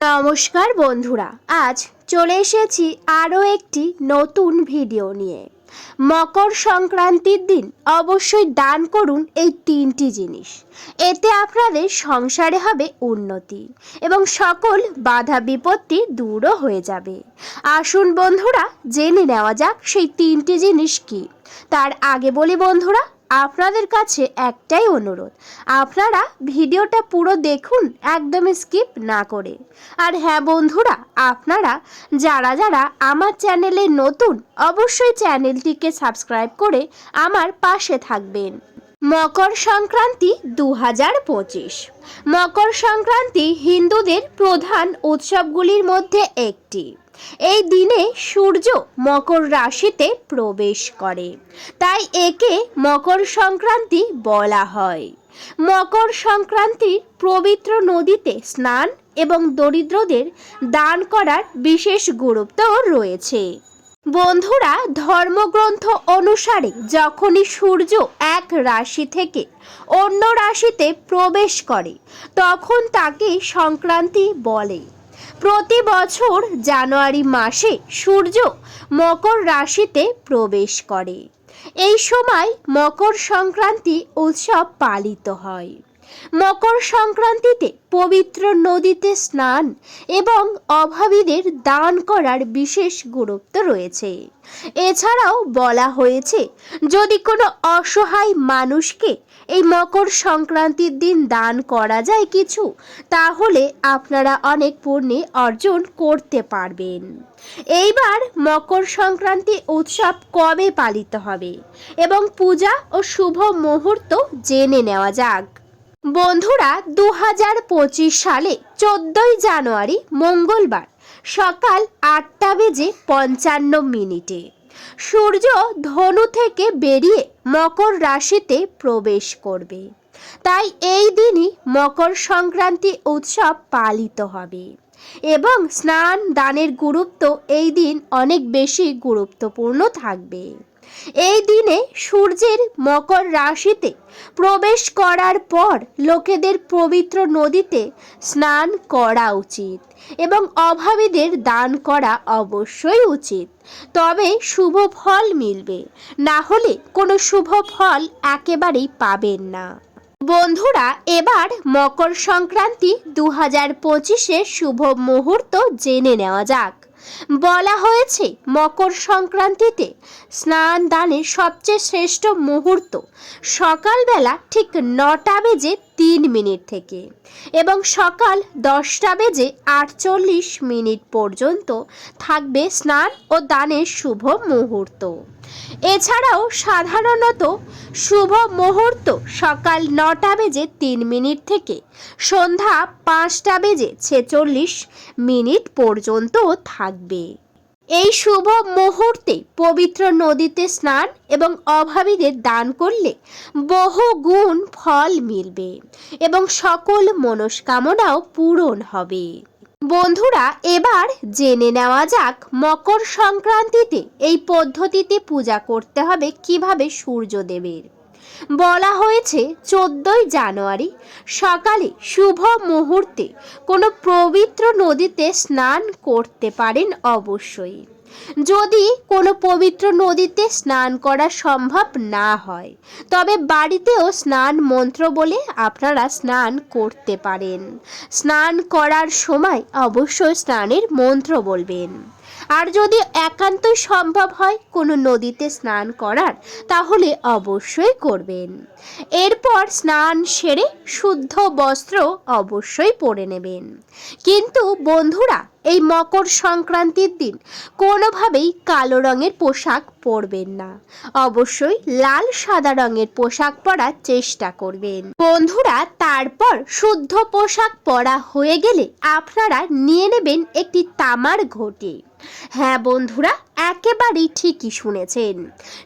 নমস্কার বন্ধুরা, আজ চলে এসেছি আরও একটি নতুন ভিডিও নিয়ে। মকর সংক্রান্তির দিন অবশ্যই দান করুন এই তিনটি জিনিস। এতে আপনাদের সংসারে হবে উন্নতি এবং সকল বাধা বিপত্তি দূরও হয়ে যাবে। আসুন বন্ধুরা, জেনে নেওয়া যাক সেই তিনটি জিনিস কি। তার আগে বলি বন্ধুরা আপনাদের কাছে একটাই অনুরোধ, আপনারা ভিডিওটা পুরো দেখুন, একদমই স্কিপ না করে। আর হ্যাঁ বন্ধুরা, আপনারা যারা যারা আমার চ্যানেলে নতুন, অবশ্যই চ্যানেলটিকে সাবস্ক্রাইব করে আমার পাশে থাকবেন। মকর সংক্রান্তি দু হাজার পঁচিশ। মকর সংক্রান্তি হিন্দুদের প্রধান উৎসবগুলির মধ্যে একটি। এই দিনে সূর্য মকর রাশিতে প্রবেশ করে। তাই একে মকর সংক্রান্তি বলা হয়। মকর সংক্রান্তির পবিত্র নদীতে স্নান এবং দরিদ্রদের দান করার বিশেষ গুরুত্ব রয়েছে। বন্ধুরা, ধর্মগ্রন্থ অনুসারে যখনই সূর্য এক রাশি থেকে অন্য রাশিতে প্রবেশ করে, তখন তাকে সংক্রান্তি বলে। প্রতি বছর জানুয়ারি মাসে সূর্য মকর রাশিতে প্রবেশ করে। এই সময় মকর সংক্রান্তি উৎসব পালিত হয়। মকর সংক্রান্তিতে পবিত্র নদীতে স্নান এবং অভাবীদের দান করার বিশেষ গুরুত্ব রয়েছে। এছাড়াও বলা হয়েছে, যদি কোনো অসহায় মানুষকে এই মকর সংক্রান্তির দিন দান করা যায় কিছু। তাহলে আপনারা অনেক পুণ্যে অর্জন করতে পারবেন। এইবার মকর সংক্রান্তি উৎসব কবে পালিত হবে? এবং পূজা ও শুভ মুহূর্ত জেনে নেওয়া যাক। বন্ধুরা দু হাজার পঁচিশ সালে চোদ্দই জানুয়ারি মঙ্গলবার সকাল আটটা বেজে পঞ্চান্ন মিনিটে সূর্য ধনু থেকে বেরিয়ে মকর রাশিতে প্রবেশ করবে। তাই এই দিনই মকর সংক্রান্তি উৎসব পালিত হবে। এবং স্নান দানের গুরুত্ব এই দিন অনেক বেশি গুরুত্বপূর্ণ থাকবে। এই দিনে সূর্যের মকর রাশিতে প্রবেশ করার পর লোকেদের পবিত্র নদীতে স্নান করা উচিত এবং অভাবীদের দান করা অবশ্যই উচিত। তবে শুভ ফল মিলবে, না হলে কোনো শুভ ফল একেবারেই পাবেন না। বন্ধুরা, এবার মকর সংক্রান্তি দু হাজার পঁচিশের শুভ মুহূর্ত জেনে নেওয়া যাক। বলা হয়েছে, মকর সংক্রান্তিতে স্নান দানের সবচেয়ে শ্রেষ্ঠ মুহূর্ত। সকালবেলা ঠিক নটা বেজে তিন মিনিট থেকে। এবং সকাল দশটা বেজে আটচল্লিশ মিনিট পর্যন্ত থাকবে স্নান ও দানের শুভ মুহূর্ত। এছাড়াও সাধারণত শুভ মুহূর্ত সকাল নটা বেজে তিন মিনিট থেকে সন্ধ্যা পাঁচটা বেজে ছেচল্লিশ মিনিট পর্যন্ত থাকবে। এই শুভ মুহূর্তে পবিত্র নদীতে স্নান এবং অভাবীদের দান করলে বহু গুণ ফল মিলবে এবং সকল মনস্কামনাও পূরণ হবে। বন্ধুরা, এবার জেনে নেওয়া যাক মকর সংক্রান্তিতে এই পদ্ধতিতে পূজা করতে হবে কীভাবে সূর্যদেবের। বলা হয়েছে, চোদ্দই জানুয়ারি সকালে শুভ মুহূর্তে কোনো পবিত্র নদীতে স্নান করতে পারেন অবশ্যই। যদি কোনো পবিত্র নদীতে স্নান করা সম্ভব না হয়, তবে বাড়িতেও স্নান মন্ত্র বলে আপনারা স্নান করতে পারেন। স্নান করার সময় অবশ্যই স্নানের মন্ত্র বলবেন। আর যদি একান্তই সম্ভব হয় কোনো নদীতে স্নান করার, তাহলে অবশ্যই করবেন। এরপর স্নান সেরে শুদ্ধ বস্ত্র অবশ্যই পরে নেবেন। কিন্তু বন্ধুরা, এই মকর সংক্রান্তির দিন কোনোভাবেই কালো রঙের পোশাক পরবেন না। অবশ্যই লাল সাদা রঙের পোশাক পরার চেষ্টা করবেন। বন্ধুরা, তারপর শুদ্ধ পোশাক পরা হয়ে গেলে আপনারা নিয়ে নেবেন একটি তামার ঘটি। হ্যাঁ বন্ধুরা, একেবারেই ঠিকই শুনেছেন।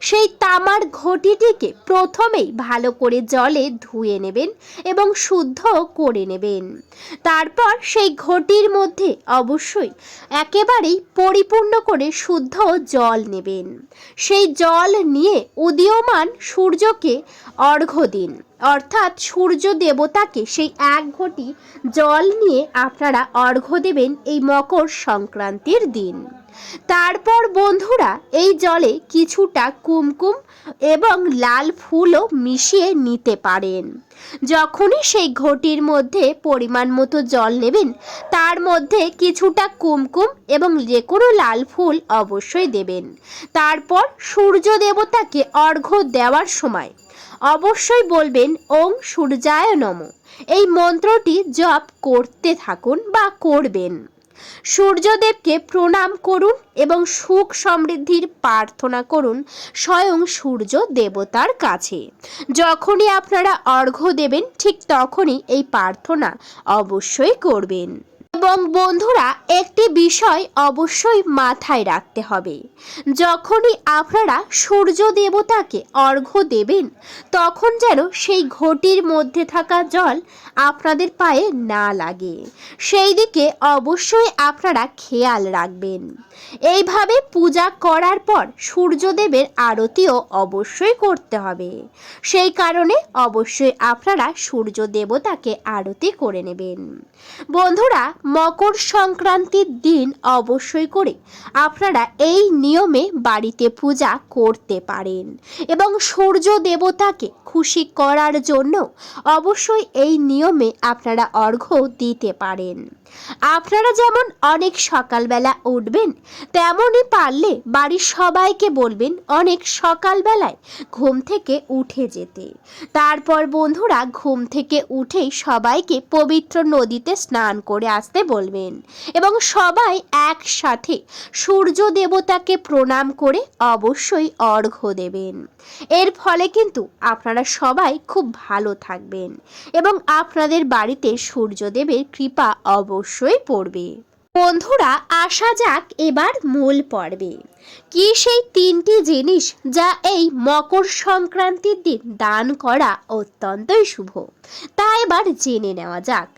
সেই তামার ঘটিটিকে প্রথমেই ভালো করে জলে ধুয়ে নেবেন এবং শুদ্ধ করে নেবেন। তারপর সেই ঘটির মধ্যে অবশ্যই একেবারেই পরিপূর্ণ করে শুদ্ধ জল নেবেন। সেই জল নিয়ে উদীয়মান সূর্যকে অর্ঘ্য দিন। অর্থাৎ সূর্য দেবতাকে সেই এক ঘটি জল নিয়ে আপনারা অর্ঘ্য দেবেন এই মকর সংক্রান্তির দিন। তারপর বন্ধুরা এই জলে কিছুটা কুমকুম এবং লাল ফুলও মিশিয়ে নিতে পারেন। যখনই সেই ঘটির মধ্যে পরিমাণ মতো জল নেবেন, তার মধ্যে কিছুটা কুমকুম এবং যে কোনো লাল ফুল অবশ্যই দেবেন। তারপর সূর্য দেবতাকে অর্ঘ্য দেওয়ার সময় অবশ্যই বলবেন, ওং সূর্যায় নম। এই মন্ত্রটি জপ করতে থাকুন বা করবেন। সূর্যদেবকে প্রণাম করুন এবং সুখ সমৃদ্ধির প্রার্থনা করুন স্বয়ং সূর্য দেবতার কাছে। যখনই আপনারা অর্ঘ্য দেবেন, ঠিক তখনই এই প্রার্থনা অবশ্যই করবেন। এবং বন্ধুরা, একটি বিষয় অবশ্যই মাথায় রাখতে হবে। যখনই আপনারা সূর্য দেবতাকে অর্ঘ্য দেবেন, তখন যেন সেই ঘটির মধ্যে থাকা জল আপনাদের পায়ে না লাগে। সেই দিকে অবশ্যই আপনারা খেয়াল রাখবেন। এইভাবে পূজা করার পর সূর্যদেবের আরতিও অবশ্যই করতে হবে। সেই কারণে অবশ্যই আপনারা সূর্য দেবতাকে আরতি করে নেবেন। বন্ধুরা মকর সংক্রান্তির দিন অবশ্যই করে। আপনারা এই নিয়মে বাড়িতে পূজা করতে পারেন এবং সূর্য দেবতাকে খুশি করার জন্য অবশ্যই এই নিয়মে আপনারা অর্ঘ্য দিতে পারেন। আপনারা যেমন অনেক সকালবেলা উঠবেন, তেমনই পারলে বাড়ির সবাইকে বলবেন অনেক সকালবেলায় ঘুম থেকে উঠে যেতে। তারপর বন্ধুরা ঘুম থেকে উঠেই সবাইকে পবিত্র নদীতে স্নান করে আসতে বলবেন এবং সবাই একসাথে সূর্য দেবতাকে প্রণাম করে অবশ্যই অর্ঘ্য দেবেন। এর ফলে কিন্তু আপনারা সবাই খুব ভালো থাকবেন এবং আপনাদের বাড়িতে সূর্যদেবের কৃপা অবশ্যই পড়বে। বন্ধুরা, আসা যাক এবার মূল পর্বে। কি সেই তিনটি জিনিস যা এই মকর সংক্রান্তির দিন দান করা অত্যন্তই শুভ? তা এবার জেনে নেওয়া যাক।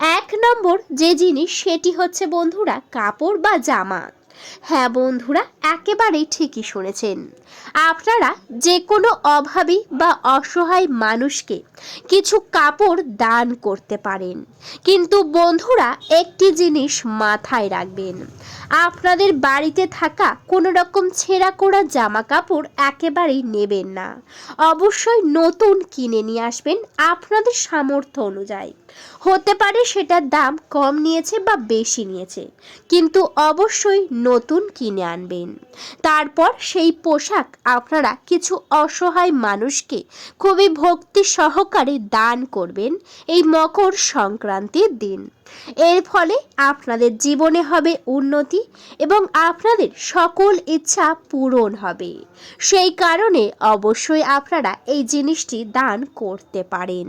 এক নম্বর যে জিনিস, সেটি হচ্ছে বন্ধুরা, কাপড় বা জামা। হ্যাঁ বন্ধুরা, একেবারেই ঠিকই শুনেছেন। আপনারা যে কোনো অভাবী বা অসহায় মানুষকে কিছু কাপড় দান করতে পারেন। কিন্তু বন্ধুরা, একটি জিনিস মাথায় রাখবেন, আপনাদের বাড়িতে থাকা কোনো রকম ছেঁড়া করা জামা কাপড় একেবারেই নেবেন না। অবশ্যই নতুন কিনে নিয়ে আসবেন আপনাদের সামর্থ্য অনুযায়ী। হতে পারে সেটার দাম কম নিয়েছে বা বেশি নিয়েছে, কিন্তু অবশ্যই নতুন কিনে আনবেন। তারপর সেই পোশাক আপনারা কিছু অসহায় মানুষকে খুবই ভক্তি সহকারে দান করবেন এই মকর সংক্রান্তির দিন। এর ফলে আপনাদের জীবনে হবে উন্নতি এবং আপনাদের সকল ইচ্ছা পূরণ হবে। সেই কারণে অবশ্যই আপনারা এই জিনিসটি দান করতে পারেন।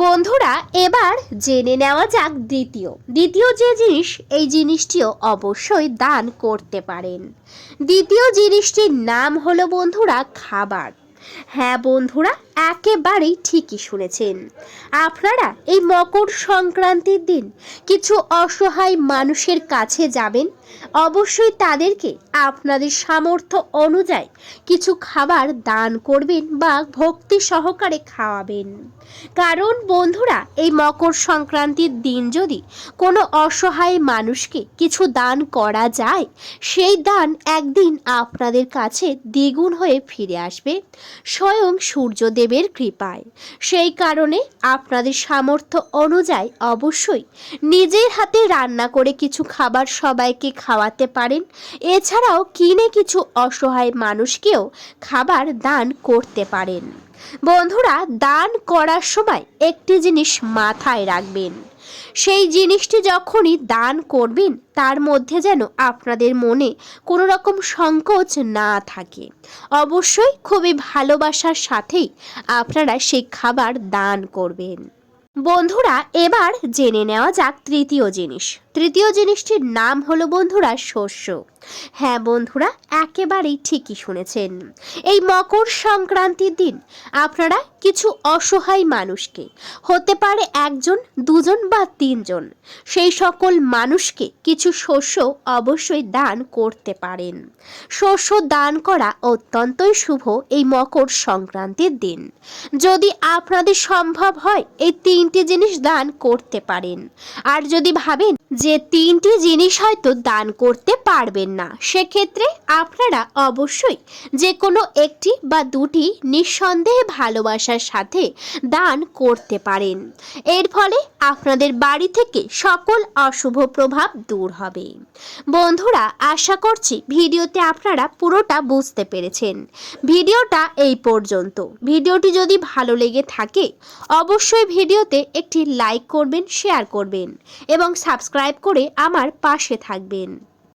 বন্ধুরা, এবার জেনে নেওয়া যাক দ্বিতীয়। দ্বিতীয় যে জিনিস, এই জিনিসটিও অবশ্যই দান করতে পারেন। দ্বিতীয় জিনিসটির নাম হলো বন্ধুরা, খাবার। হ্যাঁ বন্ধুরা, একেবারেই ঠিকই শুনেছেন। আপনারা এই মকর সংক্রান্তির দিন কিছু অসহায় মানুষের কাছে যাবেন, অবশ্যই তাদেরকে আপনাদের সামর্থ্য অনুযায়ী কিছু খাবার দান করবেন বা ভক্তি সহকারে খাওয়াবেন। কারণ বন্ধুরা, এই মকর সংক্রান্তির দিন যদি কোনো অসহায় মানুষকে কিছু দান করা যায়, সেই দান একদিন আপনাদের কাছে দ্বিগুণ হয়ে ফিরে আসবে। স্বয়ং সূর্যদেবের কৃপায়। সেই কারণে আপনাদের সামর্থ্য অনুযায়ী অবশ্যই নিজের হাতে রান্না করে কিছু খাবার সবাইকে খাওয়াতে পারেন। এছাড়াও কিনে কিছু অসহায় মানুষকেও খাবার দান করতে পারেন। বন্ধুরা, দান করার সময় একটি জিনিস মাথায় রাখবেন। সেই জিনিসটি যখনই দান করবেন, তার মধ্যে যেন আপনাদের মনে কোনো রকম সংকোচ না থাকে। অবশ্যই খুবই ভালোবাসার সাথেই আপনারা সেই খাবার দান করবেন। বন্ধুরা, এবার জেনে নেওয়া যাক তৃতীয় জিনিস। তৃতীয় জিনিসটির নাম হলো বন্ধুরা, শস্য। হ্যাঁ বন্ধুরা, একেবারেই ঠিকই শুনেছেন। এই মকর সংক্রান্তির দিন আপনারা কিছু অসহায় মানুষকে। হতে পারে একজন, দুজন বা তিনজন। সেই সকল মানুষকে কিছু শস্য অবশ্যই দান করতে পারেন। শস্য দান করা অত্যন্তই শুভ এই মকর সংক্রান্তির দিন। যদি আপনাদের সম্ভব হয় এই তিনটি জিনিস দান করতে পারেন। আর যদি ভাবেন যে তিনটি জিনিস হয়তো দান করতে পারবেন না, সেক্ষেত্রে আপনারা অবশ্যই যে কোনো একটি বা দুটি নিঃসন্দেহে ভালোবাসার সাথে দান করতে পারেন। এর ফলে আপনাদের বাড়ি থেকে সকল অশুভ প্রভাব দূর হবে। বন্ধুরা, আশা করছি ভিডিওতে আপনারা পুরোটা বুঝতে পেরেছেন। ভিডিওটা এই পর্যন্ত। ভিডিওটি যদি ভালো লেগে থাকে, অবশ্যই ভিডিওতে একটি লাইক করবেন, শেয়ার করবেন এবং সাবস্ক্রাইব করে আমার পাশে থাকবেন।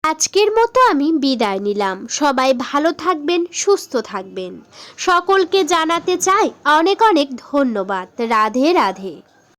আজকের মতো আমি বিদায় নিলাম। সবাই ভালো থাকবেন, সুস্থ থাকবেন। সকলকে জানাতে চাই অনেক অনেক ধন্যবাদ। রাধে রাধে।